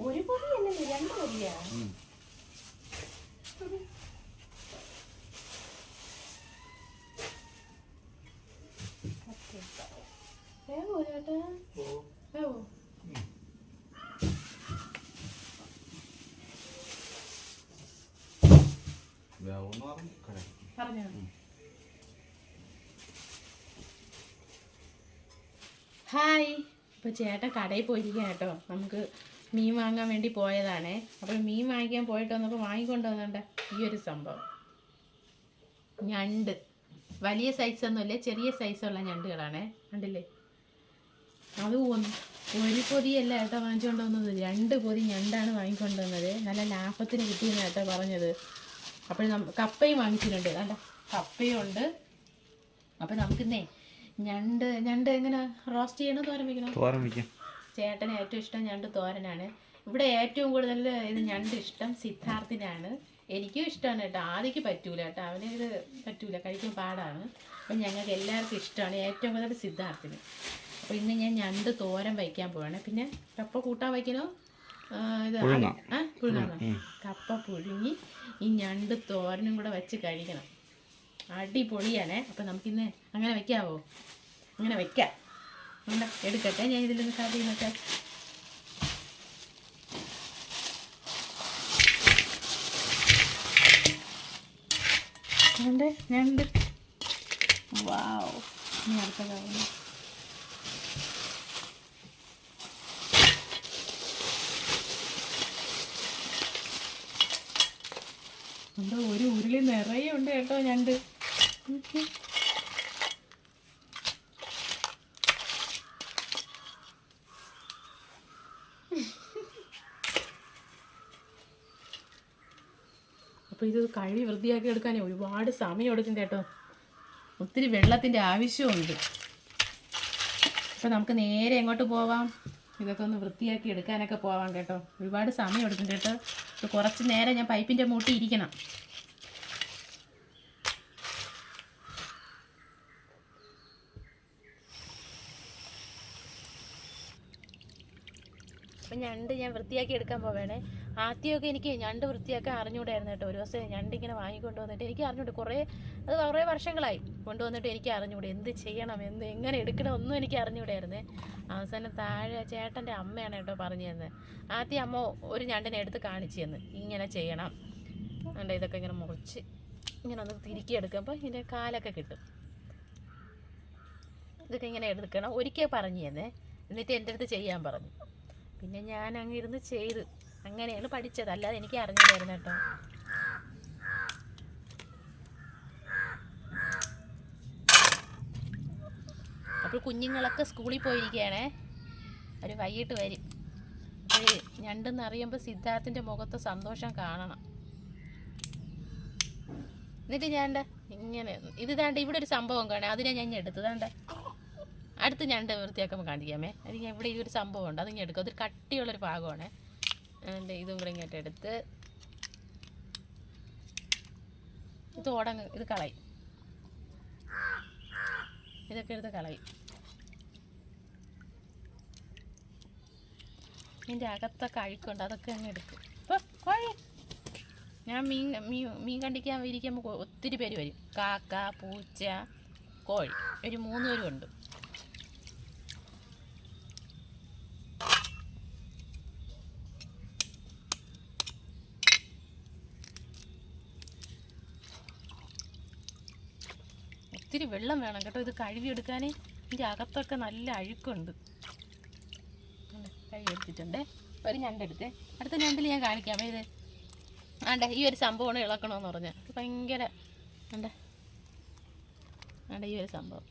ഒരു പൊതിയല്ലേ രണ്ട് പൊതിയാ ഓക്കെ വേഗോ ചേട്ടാ വേഗോ വേവെന്ന് പറഞ്ഞു കട പറഞ്ഞോ ഹായ് ഇപ്പോൾ ചേട്ടൻ കടയിൽ പോയിരിക്കുക കേട്ടോ. നമുക്ക് മീൻ വാങ്ങാൻ വേണ്ടി പോയതാണേ. അപ്പോൾ മീൻ വാങ്ങിക്കാൻ പോയിട്ട് വന്നപ്പോൾ വാങ്ങിക്കൊണ്ട് വന്നിട്ട് ഈ ഒരു സംഭവം. ഞണ്ട്. വലിയ സൈസൊന്നുമില്ല ചെറിയ സൈസുള്ള ഞണ്ടുകളാണേ. കണ്ടില്ലേ? അത് ഒരു പൊതിയല്ല ഏട്ടാ വാങ്ങിച്ചുകൊണ്ട് വന്നത്. രണ്ട് പൊതി ഞണ്ടാണ് വാങ്ങിക്കൊണ്ട് വന്നത്. നല്ല ലാഭത്തിന് കിട്ടിയെന്ന് ഏട്ടാ പറഞ്ഞത്. അപ്പോൾ നമ്മ കപ്പയും വാങ്ങിച്ചിട്ടുണ്ട്. അല്ല കപ്പയും ഉണ്ട് അപ്പോൾ നമുക്കിന്നേ ഞണ്ട് ഞണ്ട് എങ്ങനെ റോസ്റ്റ് ചെയ്യണോ? തോരൻ വയ്ക്കണോ തോരൻ വയ്ക്കാം ചേട്ടന് ഏറ്റവും ഇഷ്ടം ഞണ്ട് തോരനാണ്. ഇവിടെ ഏറ്റവും കൂടുതൽ ഇത് ഞണ്ട് ഇഷ്ടം സിദ്ധാർത്ഥിനാണ്. എനിക്കും ഇഷ്ടമാണ് കേട്ടോ. ആദ്യക്ക് പറ്റൂല കേട്ടോ. അവന് ഇത് പറ്റൂല. കഴിക്കാൻ പാടാണ്. അപ്പം ഞങ്ങൾക്ക് എല്ലാവർക്കും ഇഷ്ടമാണ്. ഏറ്റവും കൂടുതൽ സിദ്ധാർത്ഥിന്. അപ്പോൾ ഇന്ന് ഞാൻ ഞണ്ട് തോരൻ വയ്ക്കാൻ പോവാണ്. പിന്നെ കപ്പ കൂട്ടാൻ വയ്ക്കണോ? ഇത് പുഴുങ്ങാം. ആ പുഴുങ്ങാം. കപ്പ പുഴുങ്ങി ഈ ഞണ്ട് തോരനും കൂടെ വെച്ച് കഴിക്കണം. അടിപൊളിയാണേ. അപ്പം നമുക്കിന്ന് അങ്ങനെ വെക്കാവോ? അങ്ങനെ വെക്കാം. ഉണ്ട് എടുക്കട്ടെ ഞാൻ ഇതിൽ നിന്ന് കറി നോക്കെ ഞണ്ട് ഞണ്ട്. വാവ്. ഇനി അടുത്ത കറി എന്തോ ഒരു ഉരുളി നിറയെ ഉണ്ട് കേട്ടോ ഞണ്ട്. അപ്പൊ അപ്പോൾ ഇത് കഴുകി വൃത്തിയാക്കി എടുക്കാനേ ഒരുപാട് സമയം എടുക്കും കേട്ടോ. ഒത്തിരി വെള്ളത്തിന്റെ ആവശ്യമുണ്ട് അപ്പോൾ നമുക്ക് നേരെ എങ്ങോട്ട് പോവാം? ഇതൊക്കെ ഒന്ന് വൃത്തിയാക്കി എടുക്കാനൊക്കെ പോവാം കേട്ടോ. ഒരുപാട് സമയം എടുക്കും കേട്ടോ. കുറച്ച് നേരം ഞാൻ പൈപ്പിന്റെ മൂട്ടി ഇരിക്കണം. അപ്പം ഞണ്ട് ഞാൻ വൃത്തിയാക്കി എടുക്കാൻ പോവേണേ. ആദ്യമൊക്കെ എനിക്ക് ഞണ്ട് വൃത്തിയാക്കാൻ അറിഞ്ഞൂടായിരുന്നു കേട്ടോ. ഒരു ദിവസം ഞണ്ട് ഇങ്ങനെ വാങ്ങിക്കൊണ്ട് വന്നിട്ട് എനിക്ക് അറിഞ്ഞൂടെ. കുറേ അത് കുറേ വർഷങ്ങളായി കൊണ്ടുവന്നിട്ട് എനിക്ക് അറിഞ്ഞൂടെ. എന്ത് ചെയ്യണം എന്ത് എങ്ങനെ എടുക്കണം ഒന്നും എനിക്ക് അറിഞ്ഞൂടായിരുന്നേ. അവസാനം താഴെ ചേട്ടന്റെ അമ്മയാണ് കേട്ടോ പറഞ്ഞു തന്നത് ആദ്യം അമ്മ ഒരു ഞണ്ടിനെ എടുത്ത് കാണിച്ചു തന്ന് ഇങ്ങനെ ചെയ്യണം. കണ്ടോ ഇതൊക്കെ ഇങ്ങനെ മുറിച്ച് ഇങ്ങനെ ഒന്ന് തിരുക്കി എടുക്കുമ്പോൾ ഇതിന്റെ കാലൊക്കെ കിട്ടും. ഇതൊക്കെ ഇങ്ങനെ എടുക്കണം. ഒരിക്കൽ പറഞ്ഞു തന്നെ എന്നിട്ട് എന്റെ അടുത്ത് ചെയ്യാൻ പറഞ്ഞു. പിന്നെ ഞാൻ അങ്ങ് ഇരുന്ന് ചെയ്ത്. അങ്ങനെയാണ് പഠിച്ചത്. അല്ലാതെ എനിക്ക് അറിഞ്ഞില്ലായിരുന്നു കേട്ടോ. അപ്പോൾ കുഞ്ഞുങ്ങളൊക്കെ സ്കൂളിൽ പോയിരിക്കുകയാണേ. അവർ വൈകിട്ട് വരും. അപ്പോൾ ഞണ്ടെന്ന് അറിയുമ്പോൾ സിദ്ധാർത്ഥിന്റെ മുഖത്ത് സന്തോഷം കാണണം. എന്നിട്ട് ഞാൻ ഇങ്ങനെ ഇത് ദാണ്ട് ഇവിടെ ഒരു സംഭവം കാണാം. അതിനെ ഞാൻ എടുത്തു ദാണ്ട അടുത്ത് ഞാൻ വൃത്തിയാക്കുമ്പോൾ കാണിക്കാമേ. അത് ഞാൻ ഇവിടെ ഈ ഒരു സംഭവം ഉണ്ട്. അത് ഞാൻ എടുക്കും. അതൊരു കട്ടിയുള്ളൊരു ഭാഗമാണ്. എന്റെ ഇതും കൂടെ ഇങ്ങോട്ട് എടുത്ത് ഇത് ഓടങ്ങ് ഇത് കളയും. ഇതൊക്കെ എടുത്ത് കളയും. ഇതിന്റെ അകത്തൊക്കെ അഴുക്കുണ്ട്. അതൊക്കെ അങ്ങ് എടുക്കും. ഇപ്പോൾ ഞാൻ മീൻ മീൻ മീൻ കണ്ടിക്കാൻ ഇരിക്കുമ്പോൾ ഒത്തിരി പേര് വരും. കാക്ക പൂച്ച കോഴി. ഒരു മൂന്ന് പേരും ഉണ്ട്. ഒത്തിരി വെള്ളം വേണം കേട്ടോ. ഇത് കഴുകിയെടുക്കാൻ ഇതിന്റെ അകത്തൊക്കെ നല്ല അഴുക്കുണ്ട്. കഴുകിയെടുത്തിട്ടുണ്ടേ ഒരു ഞണ്ടെടുത്തേ അടുത്ത ഞണ്ടിൽ ഞാൻ കാണിക്കാം. ഇത് ആണ്ടെ ഈ ഒരു സംഭവമാണ് ഇളക്കണമെന്ന് പറഞ്ഞാൽ ഭയങ്കര ആണ്ടെ. ആണ്ടെ ഈ ഒരു സംഭവം.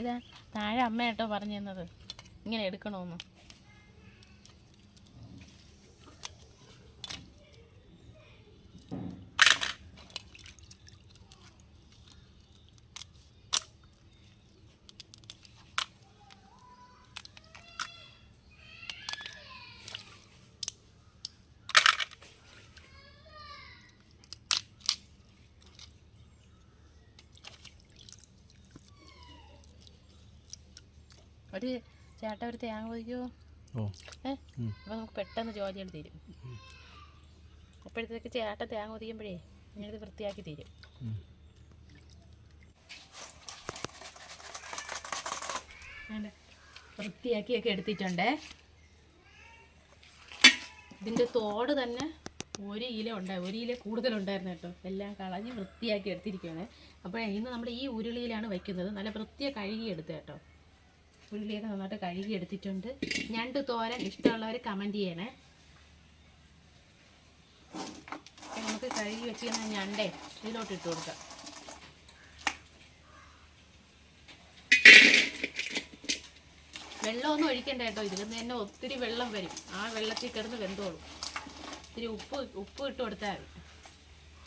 ഇതാ താഴെ അമ്മ കേട്ടോ പറഞ്ഞു തന്നത് ഇങ്ങനെ എടുക്കണമെന്ന് ഒരു ചേട്ട ഒരു തേങ്ങ പൊതിക്കുമോ ഓ. ഏ. അപ്പോൾ നമുക്ക് പെട്ടെന്ന് ജോലികൾ തീരും. അപ്പോഴത്തേക്ക് ചേട്ട തേങ്ങ പൊതിക്കുമ്പോഴേ ഞാനിത് വൃത്തിയാക്കി തരും. വൃത്തിയാക്കിയൊക്കെ എടുത്തിട്ടുണ്ടേ. ഇതിന്റെ തോട് തന്നെ ഒരു ഇല ഉണ്ടായി ഒരു ഇല കൂടുതലുണ്ടായിരുന്നു കേട്ടോ. എല്ലാം കളഞ്ഞ് വൃത്തിയാക്കി എടുത്തിരിക്കുകയാണ് അപ്പോൾ ഇന്ന് നമ്മൾ ഈ ഉരുളിയിലാണ് വയ്ക്കുന്നത് നല്ല വൃത്തിയെ കഴുകി എടുത്ത് ഉരുളിയൊക്കെ നന്നായിട്ട് കഴുകി എടുത്തിട്ടുണ്ട് ഞണ്ട് തോരൻ ഇഷ്ടമുള്ളവർ കമന്റ് ചെയ്യണേ. നമുക്ക് കഴുകി വെച്ചിരുന്ന ഞണ്ടേ ഇതിലോട്ട് ഇട്ട് കൊടുക്കാം. വെള്ളമൊന്നും ഒഴിക്കണ്ട കേട്ടോ ഇതിൽ നിന്ന് തന്നെ ഒത്തിരി വെള്ളം വരും. ആ വെള്ളത്തിൽ കിടന്ന് വെന്തോളും. ഇത്തിരി ഉപ്പ് ഉപ്പ് ഇട്ട് കൊടുത്താൽ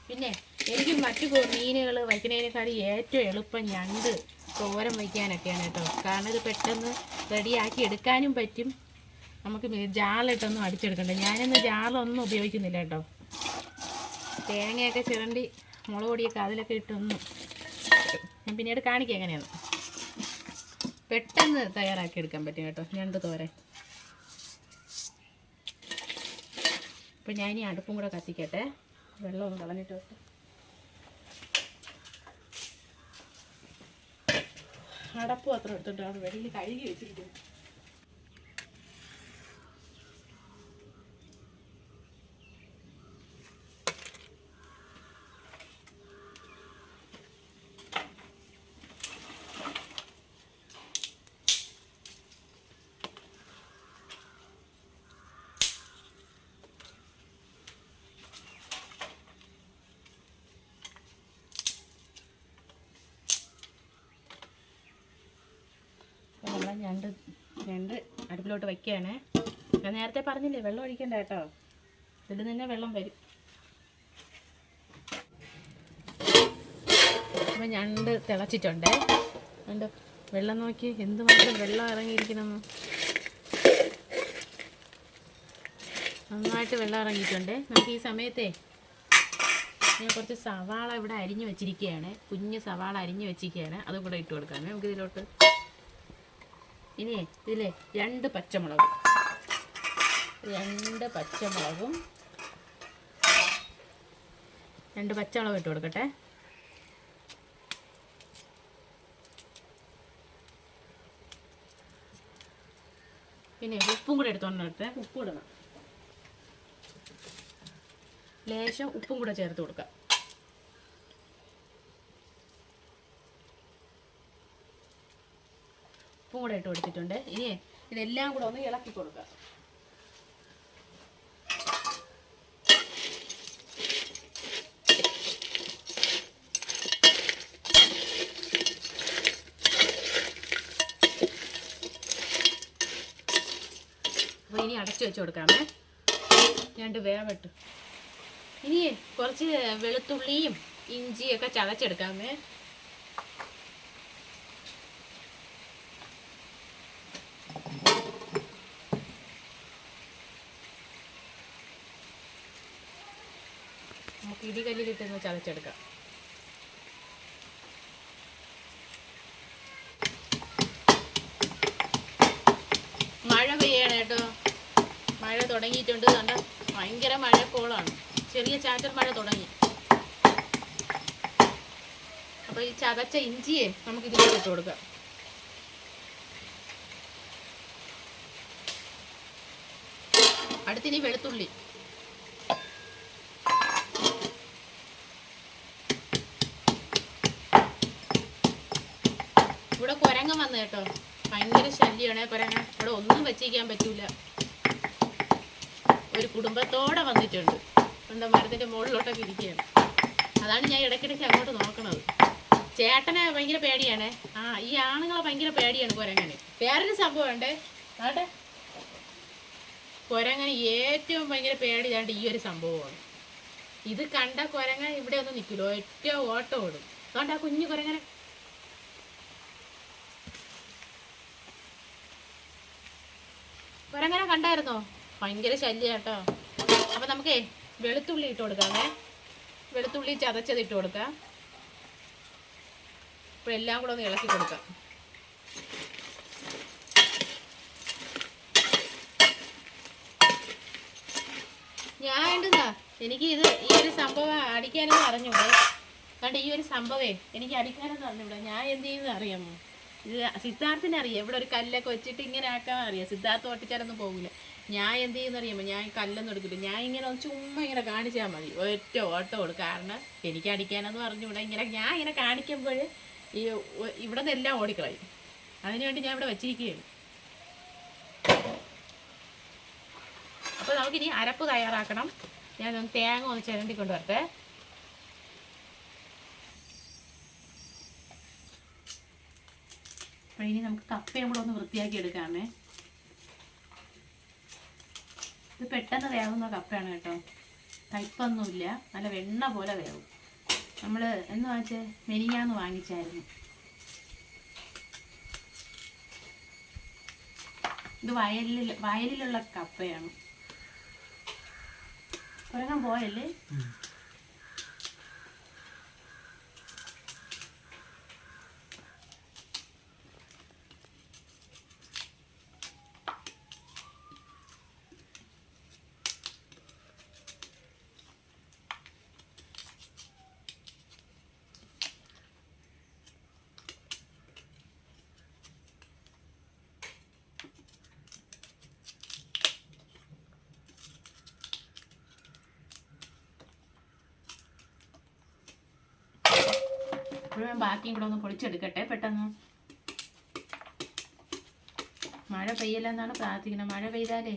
പിന്നെ എനിക്ക് മറ്റു മീനുകൾ വയ്ക്കുന്നതിനേക്കാൾ ഏറ്റവും എളുപ്പം ഞണ്ട്. തോരൻ വയ്ക്കാനൊക്കെയാണ് കേട്ടോ. കാരണം ഇത് പെട്ടെന്ന് റെഡിയാക്കി എടുക്കാനും പറ്റും. നമുക്ക് ജാളിട്ടൊന്നും അടിച്ചെടുക്കണ്ട. ഞാനിന്ന് ജാളൊന്നും ഉപയോഗിക്കുന്നില്ല കേട്ടോ. തേങ്ങയൊക്കെ ചിരണ്ടി മുളക് പൊടിയൊക്കെ അതിലൊക്കെ ഇട്ടൊന്നും ഞാൻ പിന്നീട് കാണിക്കാം എങ്ങനെയാണ് പെട്ടെന്ന് തയ്യാറാക്കി എടുക്കാൻ പറ്റും കേട്ടോ രണ്ട് തോരൻ. അപ്പം ഞാനീ അടുപ്പും കൂടെ കത്തിക്കട്ടെ. വെള്ളം കളഞ്ഞിട്ട് കളഞ്ഞിട്ട് അടപ്പ് അത്ര എടുത്തിട്ടാണ് വെള്ളി കഴുകി വെച്ചിരിക്കുന്നു. രണ്ട് ഞണ്ട് അടുപ്പിലോട്ട് വയ്ക്കുകയാണേ. ഞാൻ നേരത്തെ പറഞ്ഞില്ലേ വെള്ളം ഒഴിക്കണ്ട കേട്ടോ. ഇതിൽ തന്നെ വെള്ളം വരും. അപ്പം ഞണ്ട് തിളച്ചിട്ടുണ്ടേ. രണ്ട് വെള്ളം നോക്കി എന്തുമാത്രം വെള്ളം ഇറങ്ങിയിരിക്കണം. നന്നായിട്ട് വെള്ളം ഇറങ്ങിയിട്ടുണ്ട്. നമുക്ക് ഈ സമയത്തെ ഞാൻ കുറച്ച് സവാള ഇവിടെ അരിഞ്ഞു വെച്ചിരിക്കുകയാണ്. കുഞ്ഞ് സവാള അരിഞ്ഞു വെച്ചിരിക്കുകയാണ്. അതും കൂടെ ഇട്ട് കൊടുക്കാമേ നമുക്ക് ഇതിലോട്ട് ഇനി ഇതിലെ രണ്ട് പച്ചമുളക്. രണ്ട് പച്ചമുളകും. രണ്ട് പച്ചമുളക് ഇട്ട് കൊടുക്കട്ടെ. പിന്നെ ഉപ്പും കൂടെ എടുത്തോണ്ട് വരട്ടെ ഉപ്പ് ഇടണം. ലേശം ഉപ്പും കൂടെ ചേർത്ത് കൊടുക്കാം. ഉപ്പും കൂടെ ഇട്ട് കൊടുത്തിട്ടുണ്ട്. ഇനി ഇതെല്ലാം കൂടെ ഒന്ന് ഇളക്കി കൊടുക്കുക. അപ്പോൾ ഇനി അടച്ചു വെച്ച് കൊടുക്കാമേ. രണ്ട് വേവട്ടു. ഇനി കുറച്ച് വെളുത്തുള്ളിയും ഇഞ്ചിയൊക്കെ ചതച്ചെടുക്കാമേ നമുക്ക് ചതച്ചെടുക്കാം മഴ പെയ്യാണ് കേട്ടോ. മഴ തുടങ്ങിയിട്ടുണ്ട്. കണ്ട ഭയങ്കര മഴക്കോളാണ്. ചെറിയ ചാറ്റൽ മഴ തുടങ്ങി. അപ്പോൾ ഈ ചതച്ച ഇഞ്ചിയെ നമുക്ക് ഇതിലേക്ക് ഇട്ട് കൊടുക്കാം. അടുത്തിനി വെളുത്തുള്ളി. ഇവിടെ വന്നു കേട്ടോ. ഭയങ്കര ശല്യമാണ് കുരങ്ങ ഇവിടെ ഒന്നും വെച്ചിരിക്കാൻ പറ്റൂല. ഒരു കുടുംബത്തോടെ വന്നിട്ടുണ്ട്. എന്താ മരത്തിന്റെ മുകളിലോട്ടൊക്കെ ഇരിക്കുകയാണ്. അതാണ് ഞാൻ ഇടയ്ക്കിടയ്ക്ക് അങ്ങോട്ട് നോക്കണത്. ചേട്ടനെ ഭയങ്കര പേടിയാണ്. ആ ഈ ആണുങ്ങളെ ഭയങ്കര പേടിയാണ് കുരങ്ങനെ. വേറൊരു സംഭവം ഉണ്ട്. ആട്ടെ. കുരങ്ങനെ ഏറ്റവും ഭയങ്കര പേടിയാണ്ട് ഈ ഒരു സംഭവമാണ്. ഇത് കണ്ട കുരങ്ങ ഇവിടെ ഒന്നും നിൽക്കില്ല. ഒറ്റ ഓട്ടം ഓടും. അതുകൊണ്ട് ആ കുഞ്ഞു കുരങ്ങനെ ഒരങ്ങനെ കണ്ടായിരുന്നോ? ഭയങ്കര ശല്യം കേട്ടോ നമുക്ക് നമുക്കേ വെളുത്തുള്ളി ഇട്ട് കൊടുക്കാമേ വെളുത്തുള്ളി ചതച്ചത് ഇട്ട് കൊടുക്കാം. അപ്പൊ എല്ലാം കൂടെ ഒന്ന് ഇളക്കി കൊടുക്കാം. ഞാൻ വേണ്ടുന്നാ എനിക്ക് ഇത് ഈ ഒരു സംഭവം അടിക്കാനൊന്നും അറിഞ്ഞൂടെ. കണ്ട ഈ ഒരു സംഭവേ എനിക്ക് അടിക്കാനൊന്നും അറിഞ്ഞൂടെ. ഞാൻ എന്ത് ചെയ്യുന്നത് അറിയാമോ? ഇത് സിദ്ധാർത്ഥിനെ അറിയാം ഇവിടെ ഒരു കല്ലൊക്കെ വെച്ചിട്ട് ഇങ്ങനെ ആക്കാൻ അറിയാം. സിദ്ധാർത്ഥ ഒട്ടിച്ചാലൊന്നും പോകില്ല ഞാൻ എന്ത് ചെയ്യുന്ന അറിയാമോ? ഞാൻ കല്ലൊന്നും എടുക്കില്ല. ഞാൻ ഇങ്ങനെ ഒന്ന് ചുമ്മാ ഇങ്ങനെ കാണിച്ചാൽ മതി. ഒറ്റ ഓട്ടമുള്ളൂ കാരണം എനിക്ക് അടിക്കാനെന്ന് പറഞ്ഞുകൂടെ ഇങ്ങനെ ഞാൻ ഇങ്ങനെ കാണിക്കുമ്പോൾ ഈ ഇവിടെ നിന്നെല്ലാം ഓടിക്കളയും. അതിനുവേണ്ടി ഞാൻ ഇവിടെ വെച്ചിരിക്കുകയാണ്. അപ്പോൾ നമുക്കിനി അരപ്പ് തയ്യാറാക്കണം. ഞാനൊന്ന് തേങ്ങ ഒന്ന് ചിരണ്ടി കൊണ്ടുവരട്ടെ അപ്പോൾ ഇനി നമുക്ക് കപ്പയും കൂടെ ഒന്ന് വൃത്തിയാക്കി എടുക്കാമേ ഇത് പെട്ടെന്ന് വേവുന്ന കപ്പയാണ് കേട്ടോ. കയ്പൊന്നുമില്ല നല്ല വെണ്ണ പോലെ വേവും. നമ്മൾ എന്ന് വാങ്ങിച്ചേ? മെനിഞ്ഞാന്ന് വാങ്ങിച്ചായിരുന്നു. ഇത് വയലിൽ വയലിലുള്ള കപ്പയാണ്. കുരങ്ങൻ പോയല്ലേ? മുഴുവൻ ബാക്കിയും കൂടെ ഒന്ന് പൊളിച്ചെടുക്കട്ടെ പെട്ടെന്ന്. മഴ പെയ്യല്ലെന്നാണ് പ്രാർത്ഥിക്കുന്നത്. മഴ പെയ്താലേ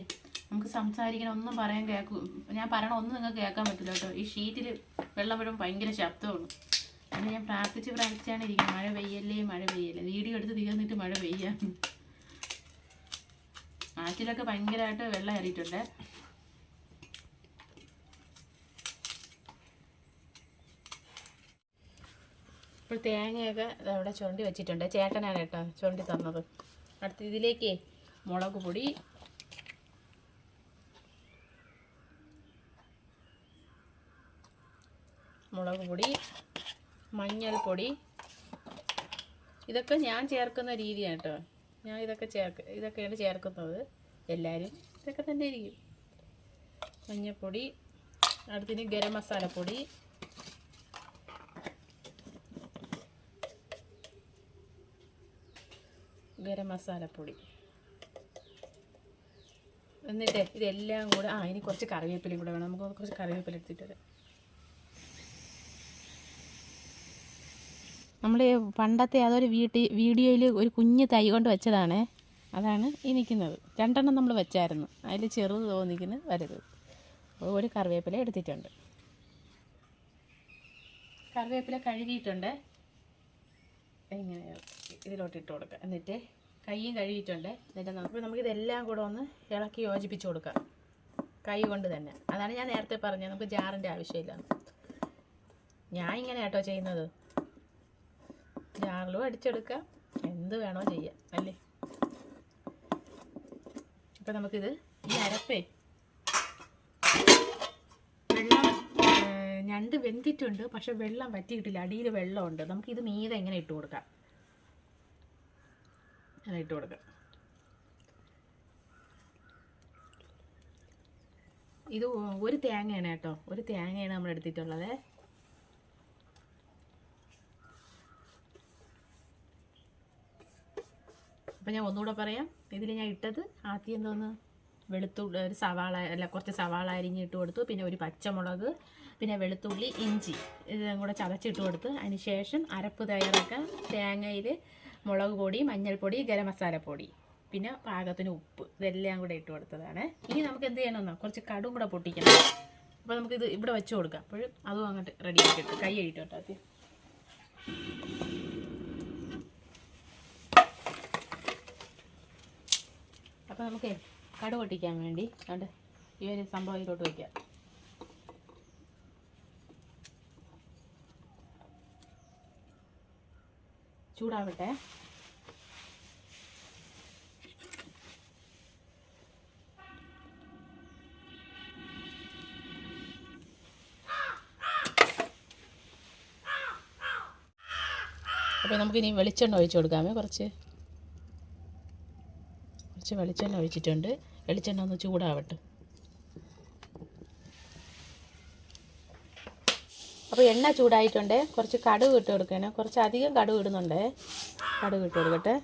നമുക്ക് സംസാരിക്കണം ഒന്നും പറയാൻ കേൾക്കും ഞാൻ പറയണ ഒന്നും നിങ്ങൾക്ക് കേൾക്കാൻ പറ്റില്ല കേട്ടോ. ഈ ഷീറ്റിൽ വെള്ളം വരുമ്പോൾ ഭയങ്കര ശബ്ദമാണ്. അങ്ങനെ ഞാൻ പ്രാർത്ഥിച്ച് പ്രാർത്ഥിച്ചാണ് ഇരിക്കുന്നത്. മഴ പെയ്യല്ലേ മഴ പെയ്യല്ലേ. വീഡിയോ എടുത്ത് തീർന്നിട്ട് മഴ പെയ്യാം ആറ്റിലൊക്കെ ഭയങ്കരമായിട്ട് വെള്ളം കയറിയിട്ടുണ്ട്. ഇപ്പോൾ തേങ്ങയൊക്കെ അവിടെ ചുരണ്ടി വെച്ചിട്ടുണ്ട്. ചേട്ടനാണ് കേട്ടോ ചുരണ്ടി തന്നത്. അടുത്ത ഇതിലേക്ക് മുളക് പൊടി. മുളക് പൊടി മഞ്ഞൾപ്പൊടി. ഇതൊക്കെ ഞാൻ ചേർക്കുന്ന രീതിയാണ് കേട്ടോ ഞാൻ ഇതൊക്കെ ചേർക്ക ഇതൊക്കെയാണ് ചേർക്കുന്നത് എല്ലാവരും. ഇതൊക്കെ തന്നെ ഇരിക്കും. മഞ്ഞൾപ്പൊടി അടുത്തിന് ഗരം മസാലപ്പൊടി. ഗരം മസാലപ്പൊടി എന്നിട്ട് ഇതെല്ലാം കൂടെ ആ ഇനി കുറച്ച് കറിവേപ്പിലയും കൂടെ വേണം. നമുക്ക് കുറച്ച് കറിവേപ്പില എടുത്തിട്ട് വരാം. നമ്മൾ പണ്ടത്തെ അതൊരു വീട്ടിൽ വീഡിയോയിൽ ഒരു കുഞ്ഞ് തൈ കൊണ്ട് വെച്ചതാണ്. അതാണ് ഈ നിൽക്കുന്നത്. രണ്ടെണ്ണം നമ്മൾ വെച്ചായിരുന്നു. അതിൽ ചെറുത് തോന്നിക്കുന്നു വലുത്. അപ്പോൾ ഒരു കറിവേപ്പില എടുത്തിട്ടുണ്ട്. കറിവേപ്പില കഴുകിയിട്ടുണ്ട്. ഇങ്ങനെ ഇതിലോട്ട് ഇട്ട് കൊടുക്കുക എന്നിട്ട് കൈയും കഴുകിയിട്ടുണ്ട്. എന്നിട്ട് നമുക്ക് നമുക്കിതെല്ലാം കൂടെ ഒന്ന് ഇളക്കി യോജിപ്പിച്ച് കൊടുക്കാം. കൈ കൊണ്ട് തന്നെ. അതാണ് ഞാൻ നേരത്തെ പറഞ്ഞത്. നമുക്ക് ജാറിന്റെ ആവശ്യമില്ല. ഞാൻ ഇങ്ങനെ കേട്ടോ ചെയ്യുന്നത്. ജാറിലും അടിച്ചെടുക്കാം എന്ത് വേണോ ചെയ്യാം. അല്ലേ? അപ്പം നമുക്കിത് ഈ അരപ്പേ ഞണ്ട് വെന്തിട്ടുണ്ട് പക്ഷെ വെള്ളം പറ്റിയിട്ടില്ല അടിയിൽ വെള്ളമുണ്ട്. നമുക്ക് ഇത് മീതെ എങ്ങനെ ഇട്ട് കൊടുക്കാം. അങ്ങനെ ഇട്ട് കൊടുക്കാം. ഇത് ഒരു തേങ്ങയാണ് കേട്ടോ. ഒരു തേങ്ങയാണ് നമ്മൾ എടുത്തിട്ടുള്ളത്. അപ്പം ഞാൻ ഒന്നുകൂടെ പറയാം. ഇതിൽ ഞാൻ ഇട്ടത് ആദ്യം എന്തോന്ന്? വെളുത്തുള്ളി ഒരു സവാള അല്ല കുറച്ച് സവാള അരിഞ്ഞ് ഇട്ട് കൊടുത്തു. പിന്നെ ഒരു പച്ചമുളക് പിന്നെ വെളുത്തുള്ളി ഇഞ്ചി ഇതും കൂടെ ചതച്ചിട്ട് കൊടുത്ത് അതിന് ശേഷം അരപ്പ് തയ്യാറാക്കാൻ തേങ്ങയിൽ മുളക് പൊടി മഞ്ഞൾപ്പൊടി ഗരം മസാലപ്പൊടി പിന്നെ പാകത്തിന് ഉപ്പ് ഇതെല്ലാം കൂടെ ഇട്ട് കൊടുത്തതാണ്. ഇനി നമുക്ക് എന്ത് ചെയ്യണമെന്നോ കുറച്ച് കടും കൂടെ പൊട്ടിക്കണം. അപ്പോൾ നമുക്കിത് ഇവിടെ വെച്ച് കൊടുക്കാം. അപ്പോഴും അതും അങ്ങോട്ട് റെഡി ആക്കിയിട്ട് കൈ കഴിക്കട്ടോ ആദ്യം. അപ്പോൾ നമുക്ക് കടു പൊട്ടിക്കാൻ വേണ്ടി അതുകൊണ്ട് ഈ ഒരു സംഭവം ഇതിലോട്ട് വയ്ക്കാം ചൂടാവട്ടെ. അപ്പോൾ നമുക്കിനി വെളിച്ചെണ്ണ ഒഴിച്ച് കൊടുക്കാമേ കുറച്ച്. കുറച്ച് വെളിച്ചെണ്ണ ഒഴിച്ചിട്ടുണ്ട്. വെളിച്ചെണ്ണ ഒന്ന് ചൂടാവട്ടെ. അപ്പോൾ എണ്ണ ചൂടായിട്ടുണ്ട്. കുറച്ച് കടുക് ഇട്ട് കൊടുക്കണേ കുറച്ച് അധികം കടുക് ഇടുന്നുണ്ട്. കടുക് ഇട്ട് കൊടുക്കട്ടെ.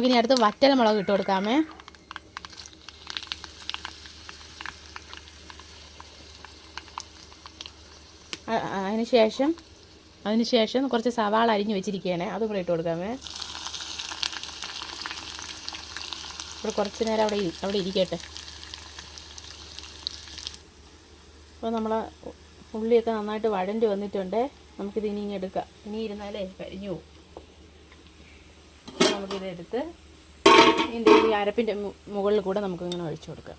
നമുക്കിനി അടുത്ത് വറ്റൽ മുളക് ഇട്ട് കൊടുക്കാമേ. അതിന് ശേഷം അതിന് ശേഷം കുറച്ച് സവാള അരിഞ്ഞ് വെച്ചിരിക്കുകയാണ്. അതും കൂടെ ഇട്ട് കൊടുക്കാമേ. ഇവിടെ കുറച്ച് നേരം അവിടെ അവിടെ ഇരിക്കട്ടെ. അപ്പോൾ നമ്മൾ ഉള്ളിയൊക്കെ നന്നായിട്ട് വഴണ്ടി വന്നിട്ടുണ്ട്. നമുക്കിത് ഇനി ഇങ്ങ് എടുക്കാം. ഇനി ഇരുന്നാലേ കരിഞ്ഞു പോകും അപ്പോൾ നമുക്കിത് എടുത്ത് ഇതിന്റെ ഈ അരപ്പിന്റെ മുകളിൽ കൂടെ നമുക്ക് ഇങ്ങനെ ഒഴിച്ചു കൊടുക്കാം.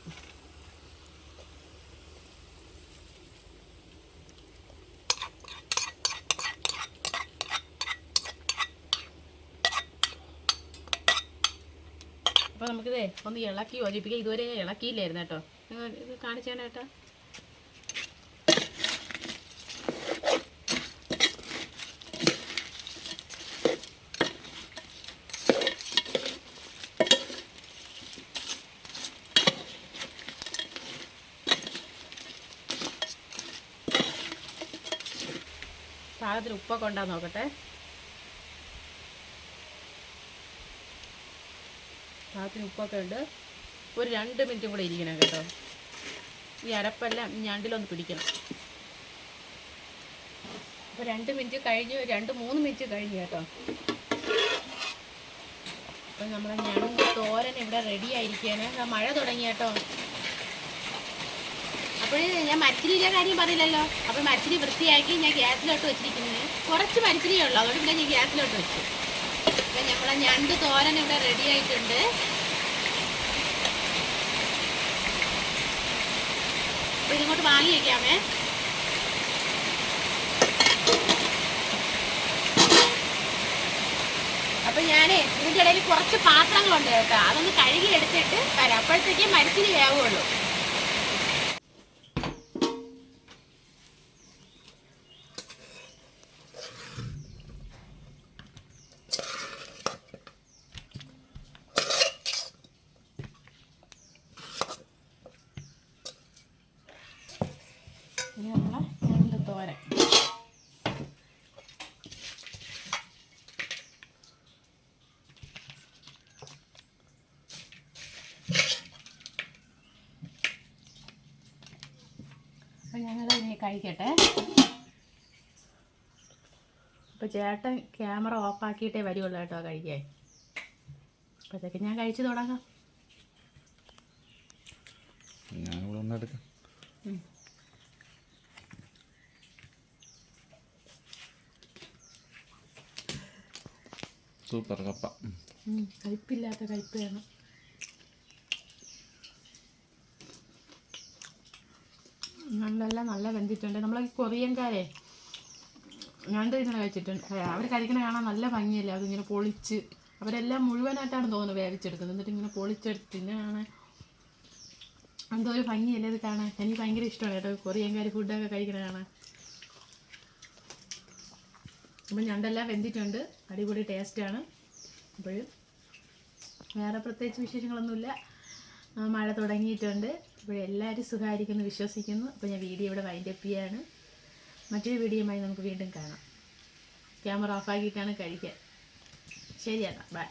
അപ്പോൾ നമുക്കിതേ ഒന്ന് ഇളക്കി യോജിപ്പിക്കാം. ഇതുവരെ ഇളക്കിയില്ലായിരുന്നു കേട്ടോ. ഇത് കാണിച്ചാണ് കേട്ടോ. പാകത്തിന് ഉപ്പൊക്കെ ഉണ്ടാ നോക്കട്ടെ. പാകത്തിന് ഉപ്പൊക്കെ ഉണ്ട്. ഒരു രണ്ട് മിനിറ്റ് കൂടെ ഇരിക്കണം കേട്ടോ. ഈ അരപ്പെല്ലാം ഞണ്ടിലൊന്ന് പിടിക്കണം. അപ്പോൾ രണ്ട് മിനിറ്റ് കഴിഞ്ഞ് രണ്ട് മൂന്ന് മിനിറ്റ് കഴിഞ്ഞ് കേട്ടോ. അപ്പം നമ്മളെ ഞണ്ട് തോരൻ ഇവിടെ റെഡി ആയിരിക്കുകയാണ്. മഴ തുടങ്ങി കേട്ടോ. അപ്പോൾ ഞാൻ മരച്ചിരിയുടെ കാര്യം പറയില്ലല്ലോ. അപ്പോൾ മരച്ചിരി വൃത്തിയാക്കി ഞാൻ ഗ്യാസിലോട്ട് വെച്ചിരിക്കുന്നത്. കുറച്ച് മരച്ചിരിയേ ഉള്ളൂ. അതുകൊണ്ട് പിന്നെ ഞാൻ ഗ്യാസിലോട്ട് വെച്ചു. അപ്പം നമ്മളെ ഞണ്ട് തോരൻ ഇവിടെ റെഡി ആയിട്ടുണ്ട്. അപ്പോൾ ഇതിങ്ങോട്ട് വാങ്ങി വയ്ക്കാമേ അപ്പം ഞാനേ ഇതിന്റെ ഇടയിൽ കുറച്ച് പാത്രങ്ങളുണ്ട് കേട്ടോ. അതൊന്ന് കഴുകി എടുത്തിട്ട് വരാം. അപ്പോഴത്തേക്കേ മരച്ചിരി വേവുള്ളൂ ഇനി നമ്മളെ ഞണ്ട് തോരൻ അപ്പം ഞങ്ങൾ ഇനി കഴിക്കട്ടെ. അപ്പോൾ ചേട്ടൻ ക്യാമറ ഓഫാക്കിയിട്ടേ വരുള്ളൂ കേട്ടോ കഴിക്കാൻ. അപ്പോഴത്തേക്ക് ഞാൻ കഴിച്ചു തുടങ്ങാം. ഞാനിവിടെ ഒന്നെടുക്കാം സൂപ്പർ കപ്പ. കഴിപ്പില്ലാത്ത കഴിപ്പ് വേണം. നമ്മളെല്ലാം നല്ല വെന്തിട്ടുണ്ട്. നമ്മൾ ഈ കൊറിയൻകാരെ ഞണ്ട് ഇങ്ങനെ കഴിച്ചിട്ടുണ്ട്. അവർ കഴിക്കണ കാണാൻ നല്ല ഭംഗിയല്ലേ? അതിങ്ങനെ പൊളിച്ച് അവരെല്ലാം മുഴുവനായിട്ടാണ് തോന്നുന്നത് വേവിച്ചെടുക്കുന്നത്. എന്നിട്ട് ഇങ്ങനെ പൊളിച്ചെടുത്ത് പിന്നെ കാണാൻ എന്തോ ഒരു ഭംഗിയല്ലേ ഇത് കാണാൻ? എനിക്ക് ഭയങ്കര ഇഷ്ടമാണ് കേട്ടോ കൊറിയൻകാർ ഫുഡൊക്കെ കഴിക്കണ കാണാൻ. അപ്പം ഞണ്ടെല്ലാം വെന്തിട്ടുണ്ട്. അടിപൊളി ടേസ്റ്റാണ്. അപ്പോഴും വേറെ പ്രത്യേകിച്ച് വിശേഷങ്ങളൊന്നുമില്ല. മഴ തുടങ്ങിയിട്ടുണ്ട്. അപ്പോൾ എല്ലാവരും സുഖമായിരിക്കുന്നു വിശ്വസിക്കുന്നു. അപ്പോൾ ഞാൻ വീഡിയോ ഇവിടെ വൈൻഡപ്പ് ചെയ്യാണ്. മറ്റൊരു വീഡിയോയുമായി നമുക്ക് വീണ്ടും കാണാം. ക്യാമറ ഓഫാക്കിയിട്ടാണ് കഴിക്കാൻ. ശരി എന്നാൽ ബൈ